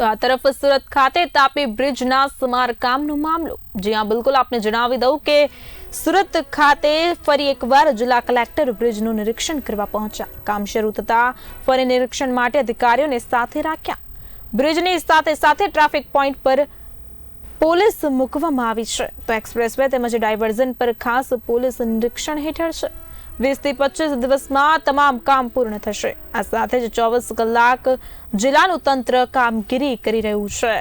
તો આ તરફ સુરત ખાતે તાપી બ્રિજના સમારકામનો મામલો. જ્યાં બિલકુલ આપને જણાવી દઉં કે સુરત ખાતે ફરી એકવાર જિલ્લા કલેક્ટર બ્રિજનું નિરીક્ષણ કરવા પહોંચ્યા. કામ શરૂ થતા ફરી નિરીક્ષણ માટે અધિકારીઓને સાથે રાખ્યા. બ્રિજની સાથે સાથે ટ્રાફિક પોઈન્ટ પર પોલીસ મૂકવામાં આવી છે. તો એક્સપ્રેસ વે તેમજ ડાયવર્ઝન પર ખાસ પોલીસ નિરીક્ષણ હેઠળ છે. વીસ થી પચીસ દિવસમાં તમામ કામ પૂર્ણ થશે આ સાથે જ ચોવીસ કલાક જિલ્લાનું તંત્ર કામગીરી કરી રહ્યું છે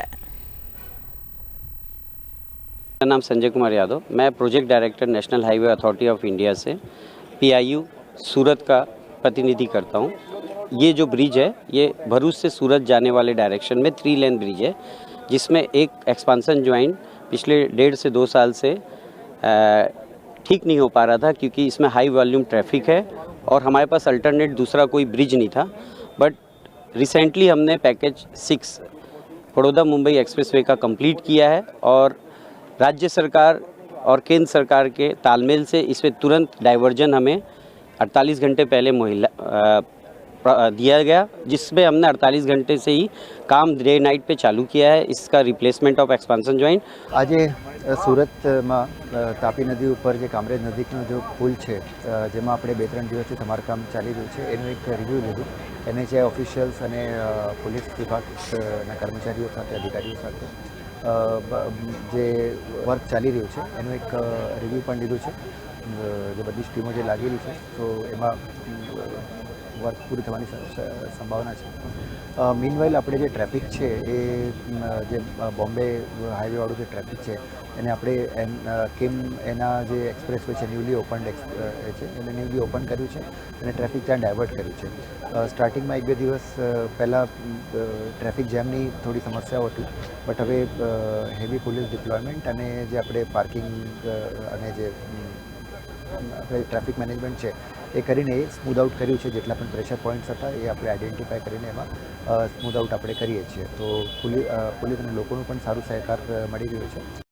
मेरा नाम संजय कुमार यादव मैं project director national highway authority of India से पीआईयू सूरत का प्रतिनिधि करता हूँ ये जो ब्रिज है ये भरूच से सूरत जाने वाले डायरेक्शन में थ्री लेन ब्रिज है जिसमें एक एक्सपांसन ज्वाइंट पिछले डेढ़ से दो साल से अ, ठीक नहीं हो पा रहा था क्योंकि इसमें हाई वॉल्यूम ट्रैफ़िक है और हमारे पास अल्टरनेट दूसरा कोई ब्रिज नहीं था। बट रिसेंटली हमने package six Baroda Mumbai expressway का कंप्लीट किया है और राज्य सरकार और केंद्र सरकार के तालमेल से इसमें तुरंत डाइवर्जन हमें 48 घंटे पहले महिला दिया गया, जिसमें हमने 48 घंटे से ही કામ ડે નાઇટ પે ચાલુ કિયા હૈ इसका રિપ્લેસમેન્ટ ઓફ એક્સપાન્શન જોઈન્ટ આજે સુરતમાં તાપી નદી ઉપર જે કામરેજ નદીનો જો પુલ છે જેમાં આપણે બે ત્રણ દિવસથી સમારકામ ચાલી રહ્યું છે, એનું એક રિવ્યૂ લીધું. એનએચઆઈ ઓફિશિયલ્સ અને પોલીસ વિભાગના કર્મચારીઓ સાથે, અધિકારીઓ સાથે જે વર્ક ચાલી રહ્યું છે, એનું એક રિવ્યૂ પણ લીધું છે. જે બધી સ્કીમો જે લાગેલી છે, તો એમાં વર્ક પૂરી થવાની સંભાવના છે. મીનવાઇલ આપણે જે ટ્રાફિક છે એ જે બોમ્બે હાઈવેવાળું જે ટ્રાફિક છે, એને આપણે એમ કેમ એના જે એક્સપ્રેસ વે છે ન્યૂલી ઓપન છે, એને ન્યૂલી ઓપન કર્યું છે અને ટ્રાફિક ત્યાં ડાયવર્ટ કર્યું છે. સ્ટાર્ટિંગમાં એક બે દિવસ પહેલાં ટ્રાફિક જેમની થોડી સમસ્યાઓ હતી બટ હવે હેવી પોલીસ ડિપ્લોયમેન્ટ અને જે આપણે પાર્કિંગ અને જે આપણે ટ્રાફિક મેનેજમેન્ટ છે એ કરીને એ સ્મૂધ આઉટ કર્યું છે. જેટલા પણ પ્રેશર પોઈન્ટ્સ હતા એ આપણે આઈડેન્ટિફાય કરીને એમાં સ્મૂધ આઉટ આપણે કરીએ છીએ. તો પોલીસ અને લોકોનું પણ સારું સહકાર મળી રહ્યો છે.